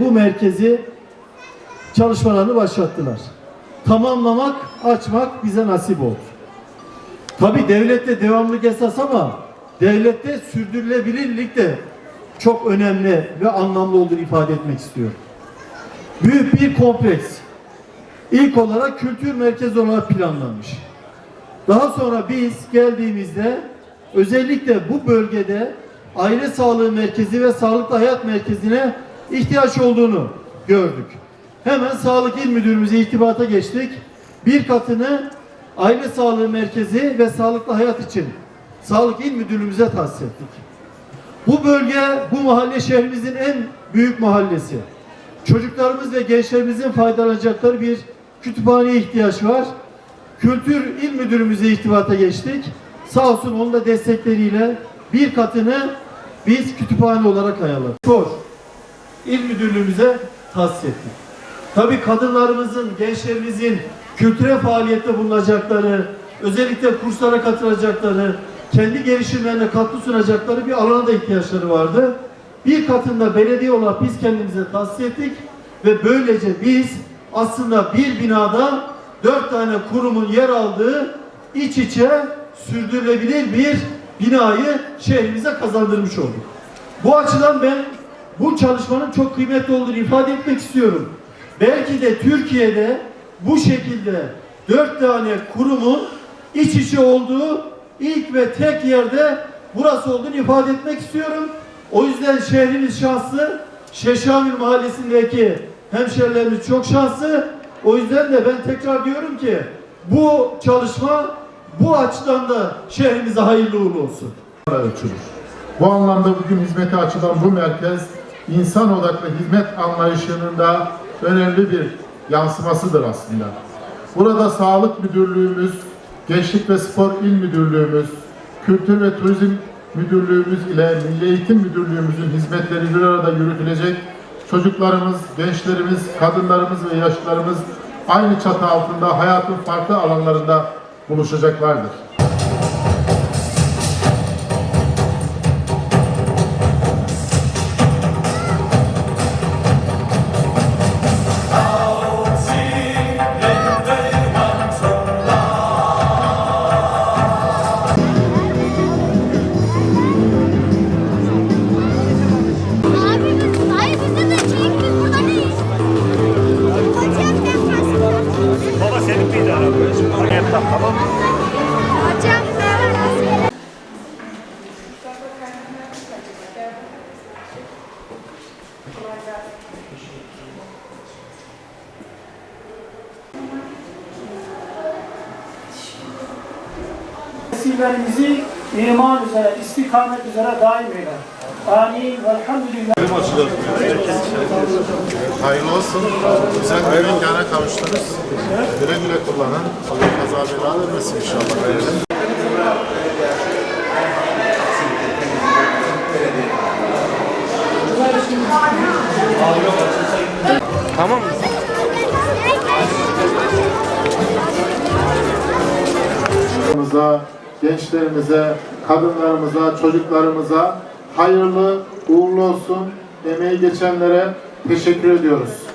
Bu merkezi çalışmalarını başlattılar. Tamamlamak, açmak bize nasip oldu. Tabi devlette devamlık esas ama devlette sürdürülebilirlik de çok önemli ve anlamlı olduğunu ifade etmek istiyorum. Büyük bir kompleks. İlk olarak kültür merkezi olarak planlanmış. Daha sonra biz geldiğimizde özellikle bu bölgede aile sağlığı merkezi ve sağlıklı hayat merkezine ihtiyaç olduğunu gördük. Hemen sağlık il müdürümüze irtibata geçtik. Bir katını aile sağlığı merkezi ve sağlıklı hayat için sağlık il müdürlüğümüze tahsis ettik. Bu bölge, bu mahalle şehrimizin en büyük mahallesi. Çocuklarımız ve gençlerimizin faydalanacakları bir kütüphaneye ihtiyaç var. Kültür İl Müdürümüze irtibata geçtik. Sağ olsun onun da destekleriyle bir katını biz kütüphane olarak ayarladık. Spor İl Müdürlüğümüze tahsis ettik. Tabii kadınlarımızın, gençlerimizin kültüre faaliyette bulunacakları, özellikle kurslara katılacakları, kendi gelişimlerine katkı sunacakları bir alana da ihtiyaçları vardı. Bir katında belediye olarak biz kendimize tahsis ettik ve böylece biz aslında bir binada dört tane kurumun yer aldığı iç içe sürdürülebilir bir binayı şehrimize kazandırmış olduk. Bu açıdan ben bu çalışmanın çok kıymetli olduğunu ifade etmek istiyorum. Belki de Türkiye'de bu şekilde dört tane kurumun iç içe olduğu ilk ve tek yerde burası olduğunu ifade etmek istiyorum. O yüzden şehrimiz şanslı. Şeşamil mahallesindeki hemşerilerimiz çok şanslı. O yüzden de ben tekrar diyorum ki bu çalışma bu açıdan da şehrimize hayırlı uğurlu olsun. Bu anlamda bugün hizmete açılan bu merkez insan odaklı hizmet anlayışının da önemli bir yansımasıdır aslında. Burada Sağlık Müdürlüğümüz, Gençlik ve Spor İl Müdürlüğümüz, Kültür ve Turizm Müdürlüğümüz ile Milli Eğitim Müdürlüğümüzün hizmetleri bir arada yürütülecek. Çocuklarımız, gençlerimiz, kadınlarımız ve yaşlılarımız aynı çatı altında hayatın farklı alanlarında buluşacaklardır. Senin miydi araba? Oraya tak tamam mı? Hocam ben Nesibelerimizi iman üzere, istikamet üzere daim eyle. Amin. Velhamdülillah. Hayırlı olsun. Güzel bir imkana kavuştunuz. Güle güle kullanın. Allah kaza bela vermesin inşallah. Verelim. Tamam mı? Çocuklarımıza, gençlerimize, kadınlarımıza, çocuklarımıza hayırlı, uğurlu olsun. Emeği geçenlere teşekkür ediyoruz.